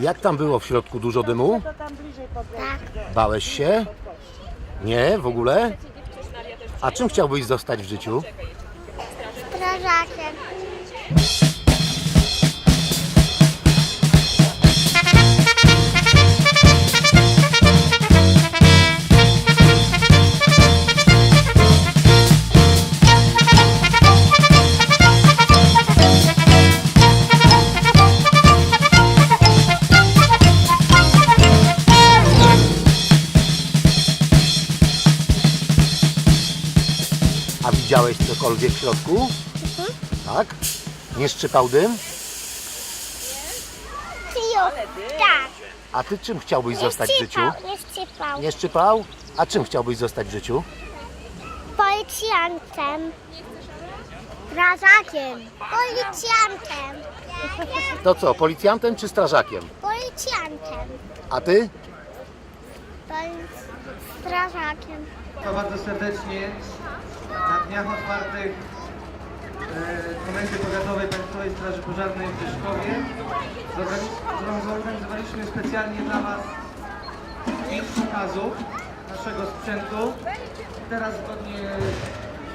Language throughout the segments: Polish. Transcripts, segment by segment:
Jak tam było w środku? Dużo dymu? Tak. Bałeś się? Nie, w ogóle? A czym chciałbyś zostać w życiu? Strażakiem. Widziałeś cokolwiek w środku? Tak? Nie szczypał dym? Cio. Tak. A ty czym chciałbyś zostać w życiu? Nie szczypał. Nie szczypał? A czym chciałbyś zostać w życiu? Policjantem. Strażakiem. Policjantem. To co, policjantem czy strażakiem? Policjantem. A ty? Polic- Strażakiem. To bardzo serdecznie na dniach otwartych e, Komendy Powiatowej Państwowej Straży Pożarnej w Rzeszkowie zorganiz- zorganizowaliśmy specjalnie dla Was pięć pokazów naszego sprzętu. Teraz zgodnie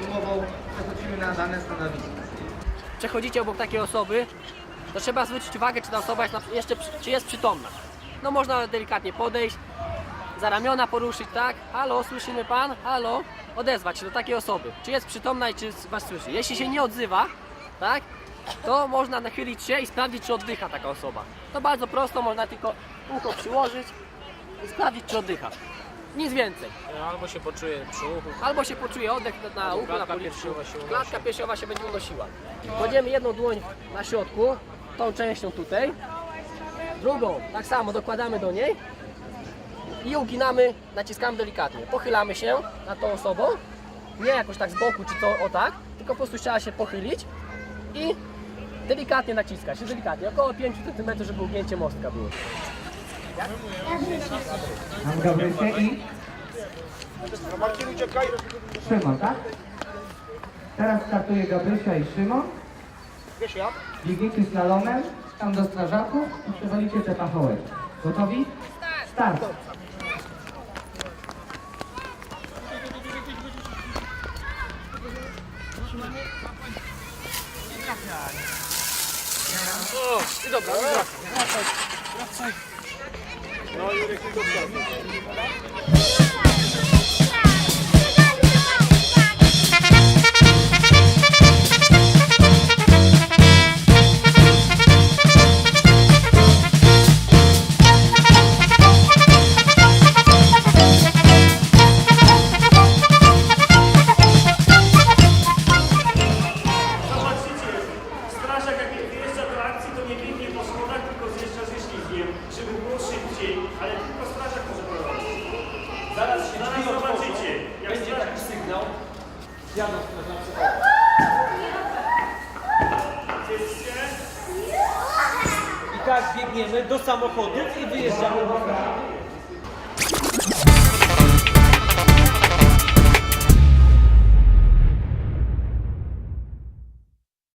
z umową przechodzimy na dane stanowisko. przechodzicie obok takiej osoby, to trzeba zwrócić uwagę, czy ta osoba jest na, jeszcze czy jest przytomna. No można delikatnie podejść, za ramiona poruszyć, tak? Halo, słyszymy pan? Halo? Odezwać się do takiej osoby. Czy jest przytomna i czy was słyszy. Jeśli się nie odzywa, tak? To można nachylić się i sprawdzić, czy oddycha taka osoba. To bardzo prosto, można tylko ucho przyłożyć i sprawdzić, czy oddycha. Nic więcej. Albo się poczuje brzuch, Albo się poczuje oddech na, na uchu, na powietrzu. Klatka piersiowa się będzie unosiła. Kładziemy jedną dłoń na środku, tą częścią tutaj. Drugą tak samo dokładamy do niej i uginamy, naciskamy delikatnie. Pochylamy się nad tą osobą, nie jakoś tak z boku czy to o tak, tylko po prostu trzeba się pochylić i delikatnie naciskać, delikatnie, około 5 cm, żeby ugięcie mostka było. Mam Gabrysię i... Szymon, tak? Teraz startuje Gabrysia i Szymon. Biegniecie slalomem, tam do strażaków i przewalicie te pachołek. Gotowi? Start! I dobra, i wracaj. Wracaj. No Jurek, tylko Zobaczycie, I tak biegniemy do samochodu i wyjeżdżamy do straży.